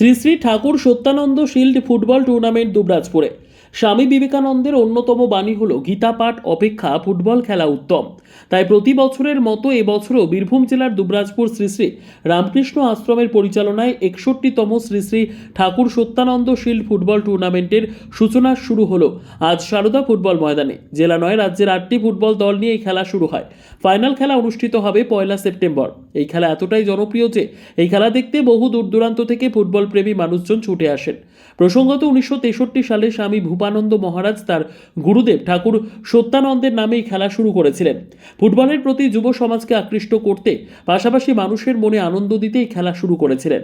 Shri Shri Thakur Satyananda shield football tournament দুবরাজপুরে। Swami বিবেকানন্দের অন্যতম বাণী হল গীতাপাঠ অপেক্ষা ফুটবল খেলা উত্তম। তাই প্রতি বছরের মতো এবছরও বীরভূম জেলার দুবরাজপুর শ্রী শ্রী রামকৃষ্ণ আশ্রমের পরিচালনায় একষট্টিতম শ্রী শ্রী ঠাকুর সত্যানন্দ শিল্ড ফুটবল টুর্নামেন্টের সূচনা শুরু হলো আজ সারদা ফুটবল ময়দানে। জেলা নয়, রাজ্যের আটটি ফুটবল দল নিয়ে এই খেলা শুরু হয়। ফাইনাল খেলা অনুষ্ঠিত হবে পয়লা সেপ্টেম্বর। এই খেলা এতটাই জনপ্রিয় যে এই খেলা দেখতে বহু দূর দূরান্ত থেকে ফুটবল প্রেমী মানুষজন ছুটে আসেন। প্রসঙ্গত উনিশশো তেষট্টি সালে স্বামী ভূপানন্দ মহারাজ তার গুরুদেব ঠাকুর সত্যানন্দের নামে এই খেলা শুরু করেছিলেন। ফুটবলের প্রতি যুব সমাজকে আকৃষ্ট করতে পাশাপাশি মানুষের মনে আনন্দ দিতে এই খেলা শুরু করেছিলেন।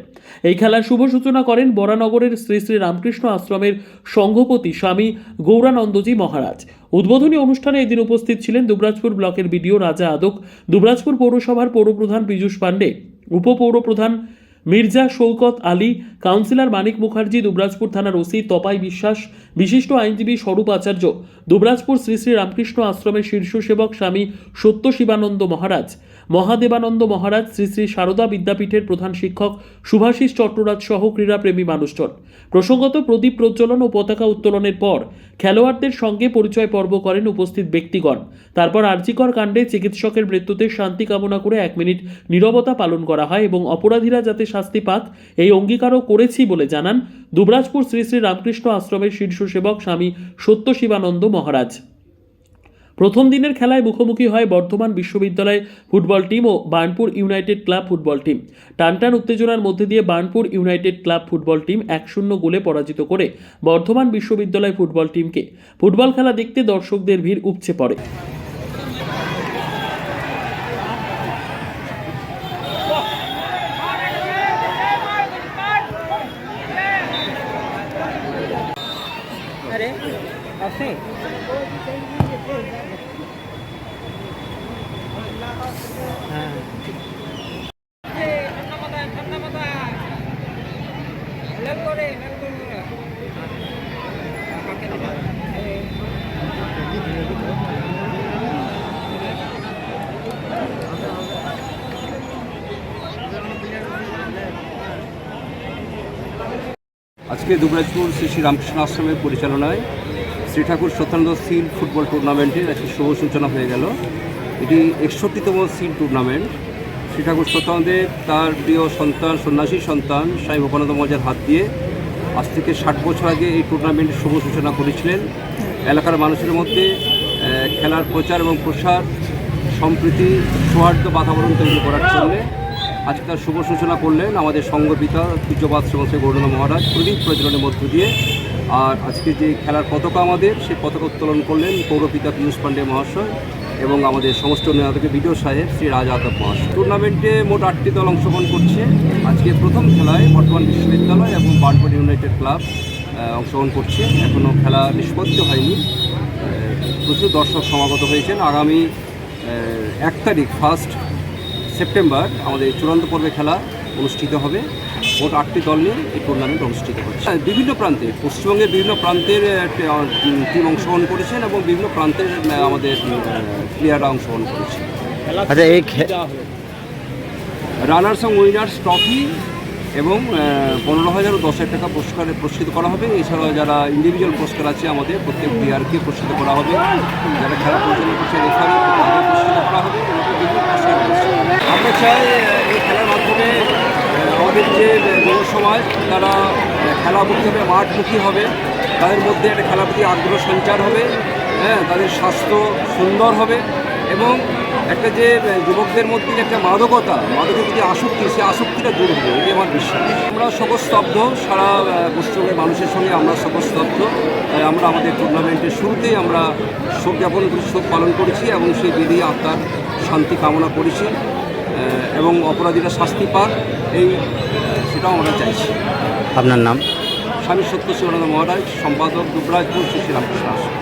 এই খেলার শুভ সূচনা করেন বরানগরের শ্রী শ্রী রামকৃষ্ণ আশ্রমের সংঘপতি স্বামী গৌরানন্দজি মহারাজ। উদ্বোধনী অনুষ্ঠানে এদিন উপস্থিত ছিলেন দুবরাজপুর ব্লকের বিডিও রাজা আদক, দুবরাজপুর পৌরসভার পৌরপ্রধান পীযূষ পাণ্ডে, উপপৌরপ্রধান মির্জা শৌকত আলী, কাউন্সিলর মানিক মুখার্জি, দুবরাজপুর থানার ওসি তপাই বিশ্বাস, বিশিষ্ট আইনজীবী স্বরূপ আচার্য, দুবরাজপুর শ্রী শ্রী রামকৃষ্ণ আশ্রমের শীর্ষ সেবক স্বামী সত্য শিবানন্দ মহারাজ, মহাদেবানন্দ মহারাজ শ্রী শ্রী সারদা বিদ্যাপীঠের প্রধান শিক্ষক সুভাষিস চট্টরাজ সহ ক্রীড়াপ্রেমী মানুষজন। প্রসঙ্গত প্রদীপ প্রজ্বলন ও পতাকা উত্তোলনের পর খেলোয়াড়দের সঙ্গে পরিচয় পর্ব করেন উপস্থিত ব্যক্তিগণ। তারপর আর্জিকর কাণ্ডে চিকিৎসকের মৃত্যুতে শান্তি কামনা করে এক মিনিট নীরবতা পালন করা হয় এবং অপরাধীরা যাতে শাস্তি পাক এই অঙ্গীকারও করেছি বলে জানান দুবরাজপুর শ্রী শ্রী রামকৃষ্ণ আশ্রমের শীর্ষ সেবক স্বামী সত্য শিবানন্দ মহারাজ। প্রথম দিনের খেলায় মুখোমুখি হয় বর্ধমান বিশ্ববিদ্যালয় ফুটবল টিম ও Burnpur United Club football team. টানটান উত্তেজনার মধ্যে দিয়ে Burnpur United Club football team এক শূন্য গোলে পরাজিত করে বর্ধমান বিশ্ববিদ্যালয় ফুটবল টিমকে। ফুটবল খেলা দেখতে দর্শকদের ভিড় উপচে পড়ে। আরে আছে হ্যাঁ আজকে দুবরাজপুর শ্রী শ্রী রামকৃষ্ণ আশ্রমের পরিচালনায় শ্রী ঠাকুর সত্যানন্দ সিল ফুটবল টুর্নামেন্টের একটি শুভ সূচনা হয়ে গেল। এটি একষট্টিতম সিল টুর্নামেন্ট। শ্রী ঠাকুর সত্যানন্দের তার প্রিয় সন্তান, সন্ন্যাসী সন্তান স্বামী ভোপানন্দ মজার হাত দিয়ে আজ থেকে ষাট বছর আগে এই টুর্নামেন্টের শুভ সূচনা করেছিলেন। এলাকার মানুষের মধ্যে খেলার প্রচার এবং প্রসার সম্প্রীতি, সৌহার্দ্য বাতাবরণ তৈরি করার জন্যে আজকে তার শুভ সূচনা করলেন আমাদের সঙ্গপিতা পূজ্যপাত শ্রমশ্রী গৌরন মহারাজ। প্রদীপ প্রজ্বলনের মধ্য দিয়ে। আর আজকে যে খেলার পতাকা আমাদের সেই পতাকা উত্তোলন করলেন পৌরপিতা পীযূষ পাণ্ডে মহাশয় এবং আমাদের সমস্ত নিরাপদকে বিডিও সাহেব শ্রী রাজ আতব মহাশয়। টুর্নামেন্টে মোট আটটি দল অংশগ্রহণ করছে। আজকে প্রথম খেলায় বর্তমান বিশ্ববিদ্যালয় এবং বার্নপুর ইউনাইটেড ক্লাব অংশগ্রহণ করছে। এখনও খেলা নিষ্পত্তি হয়নি। প্রচুর দর্শক সমাগত হয়েছেন। আগামী এক তারিখ ফার্স্ট সেপ্টেম্বর আমাদের চূড়ান্ত পর্বে খেলা অনুষ্ঠিত হবে। মোট আটটি দল নিয়ে এই টুর্নামেন্ট অনুষ্ঠিত হচ্ছে। হ্যাঁ, বিভিন্ন প্রান্তে পশ্চিমবঙ্গের বিভিন্ন প্রান্তের টিম অংশগ্রহণ করেছেন এবং বিভিন্ন প্রান্তের আমাদের প্লেয়াররা অংশগ্রহণ করেছে আচ্ছা এই রানার্স এবং উইনার্স ট্রফি এবং পনেরো হাজার ও দশ হাজার টাকা পুরস্কারে পুরস্কৃত করা হবে। এছাড়াও যারা ইন্ডিভিজুয়াল পুরস্কার আছে আমাদের প্রত্যেক প্লেয়ারকে পুরস্কৃত করা হবে। যারা খেলা পরিচালনা করছে রেফারি তাদের পুরস্কৃত করা হবে এরকম বিভিন্ন পুরস্কার রয়েছে। আমরা এই খেলার মাধ্যমে আমাদের যে যুব সমাজ, তারা খেলামুখী হবে মাঠমুখী হবে। তাদের মধ্যে একটা খেলার প্রতি আগ্রহ সঞ্চার হবে। হ্যাঁ তাদের স্বাস্থ্য সুন্দর হবে এবং একটা যে যুবকদের মধ্যে যে একটা মাদকতা, মাদকের যে আসক্তি সেই আসক্তিটা দূর হবে এটি আমার বিশ্বাস। আমরা শোকস্তব্ধ সারা পশ্চিমবঙ্গের মানুষের সঙ্গে আমরা শোকস্তব্ধ তাই আমরা আমাদের টুর্নামেন্টের শুরুতেই আমরা শোক জ্ঞাপন, শোক পালন করেছি এবং সেই বেরিয়ে আত্মার শান্তি কামনা করেছি। এবং অপরাধীরা শাস্তি পাক এই সেটাও আমরা চাইছি। আপনার নাম? স্বামী সত্য শিবানন্দ মহারাজ সম্পাদক দুবরাজপুর শ্রী শ্রীরামকৃষ্ণ আশ্রম।